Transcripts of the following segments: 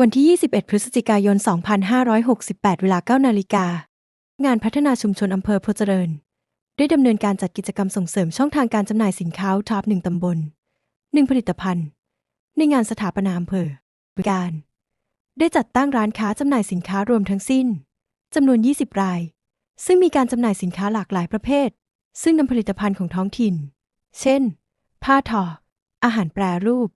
วันที่ 21 พฤศจิกายน 2568 เวลา 9 นาฬิกา งานพัฒนาชุมชนอำเภอโพเจริญ ได้ดำเนินการจัดกิจกรรมส่งเสริมช่องทางการจำหน่ายสินค้าท็อปหนึ่งตำบลหนึ่งผลิตภัณฑ์ ในงานสถาปนาอำเภอการ ได้จัดตั้งร้านค้าจำหน่ายสินค้ารวมทั้งสิ้นจำนวน 20 ราย ซึ่งมีการจำหน่ายสินค้าหลากหลายประเภท ซึ่งนำผลิตภัณฑ์ของท้องถิ่น เช่น ผ้าทอ อาหารแปรรูป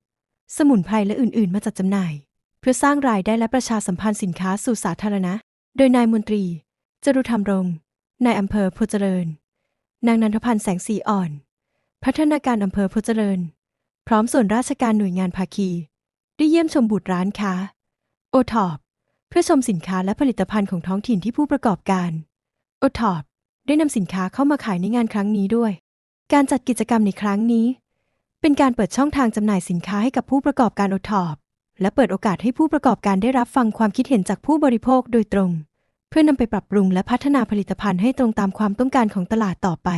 สมุนไพรและอื่น ๆ มาจัดจำหน่าย เพื่อสร้างรายได้และประชาสัมพันธ์สินค้าสู่สาธารณะ โดยนายมนตรี จรุธรรมรงค์นายอำเภอโพชเจริญ นางนันทพันธ์แสงสีอ่อน พัฒนาการอำเภอโพชเจริญ พร้อมส่วนราชการหน่วยงานภาคี ได้เยี่ยมชมบูธร้านค้า โอทอปเพื่อชมสินค้าและผลิตภัณฑ์ของท้องถิ่นที่ผู้ประกอบการ โอทอปได้นำสินค้าเข้ามาขายในงานครั้งนี้ด้วย การจัดกิจกรรมในครั้งนี้ เป็นการเปิดช่องทางจำหน่ายสินค้าให้กับผู้ประกอบการโอทอป และเปิดโอกาสให้ผู้ประกอบการได้รับฟังความคิดเห็นจากผู้บริโภคโดยตรง เพื่อนำไปปรับปรุงและพัฒนาผลิตภัณฑ์ให้ตรงตามความต้องการของตลาดต่อไป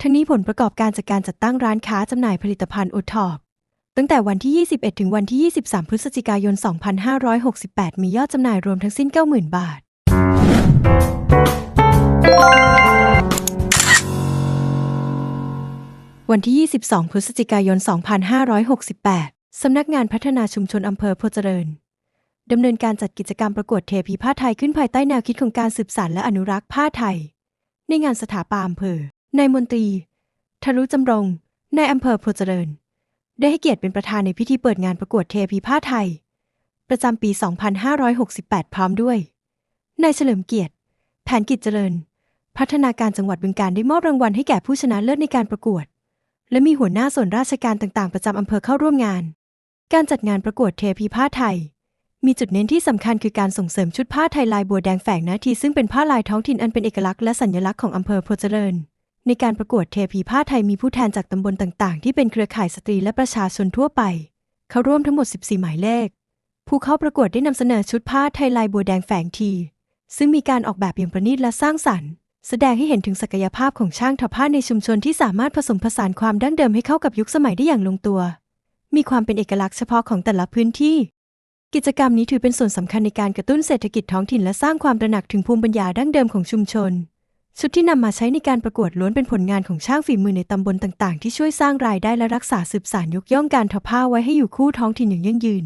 ทั้งนี้ผลประกอบการจากการจัดตั้งร้านค้าจำหน่ายผลิตภัณฑ์โอทอปตั้งแต่วันที่ 21 ถึงวันที่ 23 พฤศจิกายน 2568 มียอดจำหน่ายรวมทั้งสิ้น 90,000 บาท วันที่ 22 พฤศจิกายน 2568 สำนักงานพัฒนาชุมชนอำเภอโพเจริญดำเนินการจัดกิจกรรมประกวดเทพีผ้าไทยขึ้นภายใต้แนวคิดของการสืบสานและอนุรักษ์ผ้าไทย ในงานสถาปาอำเภอนายมนตรีทรุจำรงนายอำเภอโพเจริญ ได้ให้เกียรติเป็นประธานในพิธีเปิดงานประกวดเทพีผ้าไทย ประจำปี 2568 พร้อมด้วยนายเฉลิมเกียรติ แผนกิจเจริญ พัฒนาการจังหวัดบึงการได้มอบรางวัลให้แก่ผู้ชนะเลิศในการประกวด และมีหัวหน้าส่วนราชการต่างๆ ประจำอำเภอเข้าร่วมงาน การจัดงานประกวดเทพีผ้าไทย มีจุดเน้นที่สำคัญคือการส่งเสริมชุดผ้าไทยลายบัวแดงแฝงนาทีซึ่งเป็นผ้าลายท้องถิ่นอันเป็นเอกลักษณ์และสัญลักษณ์ของอำเภอโพเจริญ ในการประกวดเทพีผ้าไทยมีผู้แทนจากตำบลต่าง ๆ ที่เป็นเครือข่ายสตรีและประชาชนทั่วไป เข้าร่วมทั้งหมด 14 หมายเลข ผู้เข้าประกวดได้นำเสนอชุดผ้าไทยลายบัวแดงแฝงที ซึ่งมีการออกแบบอย่างประณีตและสร้างสรรค์แสดงให้เห็นถึงศักยภาพของช่างทอผ้าในชุมชนที่สามารถผสมผสานความดั้งเดิมให้เข้ากับยุคสมัยได้อย่างลงตัว มีความเป็นเอกลักษณ์เฉพาะของแต่ละพื้นที่ กิจกรรมนี้ถือเป็นส่วนสำคัญในการกระตุ้นเศรษฐกิจท้องถิ่นและสร้างความตระหนักถึงภูมิปัญญาดั้งเดิมของชุมชน ชุดที่นำมาใช้ในการประกวดล้วนเป็นผลงานของช่างฝีมือในตำบลต่าง ๆ ที่ช่วยสร้างรายได้และรักษาสืบสานยกย่องการทอผ้าไว้ให้อยู่คู่ท้องถิ่นอย่างยั่งยืน